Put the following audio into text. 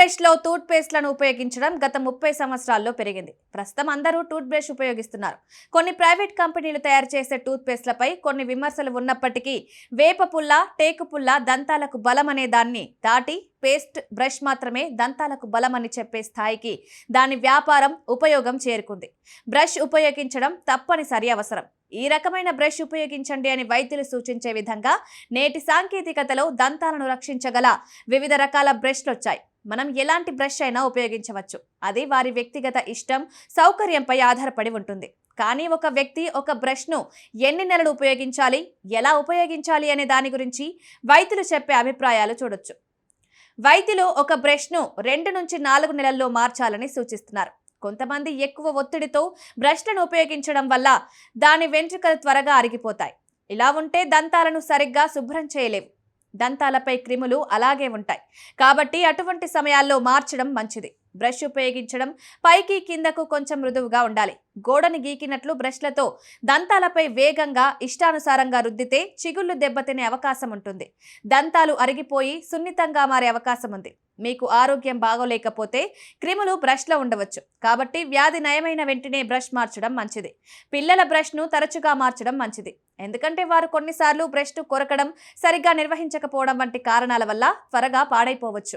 టూత్బ్రష్లో టూత్పేస్ట్లను ఉపయోగించడం గత ముప్పై సంవత్సరాల్లో పెరిగింది. ప్రస్తుతం అందరూ టూత్ బ్రష్ ఉపయోగిస్తున్నారు. కొన్ని ప్రైవేట్ కంపెనీలు తయారు చేసే టూత్పేస్ట్లపై కొన్ని విమర్శలు ఉన్నప్పటికీ వేప పుల్ల టేకు పుల్ల దంతాలకు బలం అనే దాన్ని దాటి పేస్ట్ బ్రష్ మాత్రమే దంతాలకు బలమని చెప్పే స్థాయికి దాని వ్యాపారం ఉపయోగం చేరుకుంది. బ్రష్ ఉపయోగించడం తప్పనిసరి అవసరం. ఈ రకమైన బ్రష్ ఉపయోగించండి అని వైద్యులు సూచించే విధంగా నేటి సాంకేతికతలో దంతాలను రక్షించగల వివిధ రకాల బ్రష్లు వచ్చాయి మనం ఎలాంటి బ్రష్ అయినా ఉపయోగించవచ్చు. అది వారి వ్యక్తిగత ఇష్టం సౌకర్యంపై ఆధారపడి ఉంటుంది. కానీ ఒక వ్యక్తి ఒక బ్రష్ను ఎన్ని నెలలు ఉపయోగించాలి ఎలా ఉపయోగించాలి అనే దాని గురించి వైద్యులు చెప్పే అభిప్రాయాలు చూడొచ్చు. వైద్యులు ఒక బ్రష్ను రెండు నుంచి నాలుగు నెలల్లో మార్చాలని సూచిస్తున్నారు. కొంతమంది ఎక్కువ ఒత్తిడితో బ్రష్లను ఉపయోగించడం వల్ల దాని వెంట్రుకలు త్వరగా అరిగిపోతాయి. ఇలా ఉంటే దంతాలను సరిగ్గా శుభ్రం చేయలేవు. దంతాలపై క్రిములు అలాగే ఉంటాయి. కాబట్టి అటువంటి సమయాల్లో మార్చడం మంచిది. బ్రష్ ఉపయోగించడం పైకి కిందకు కొంచెం మృదువుగా ఉండాలి. గోడను గీకినట్లు బ్రష్లతో దంతాలపై వేగంగా ఇష్టానుసారంగా రుద్దితే చిగుళ్ళు దెబ్బతినే అవకాశం ఉంటుంది. దంతాలు అరిగిపోయి సున్నితంగా మారే అవకాశం ఉంది. మీకు ఆరోగ్యం బాగోలేకపోతే క్రిములు బ్రష్లో ఉండవచ్చు. కాబట్టి వ్యాధి నయమైన వెంటనే బ్రష్ మార్చడం మంచిది. పిల్లల బ్రష్ను తరచుగా మార్చడం మంచిది. ఎందుకంటే వారు కొన్నిసార్లు బ్రష్ను కొరకడం సరిగ్గా నిర్వహించకపోవడం వంటి కారణాల వల్ల త్వరగా పాడైపోవచ్చు.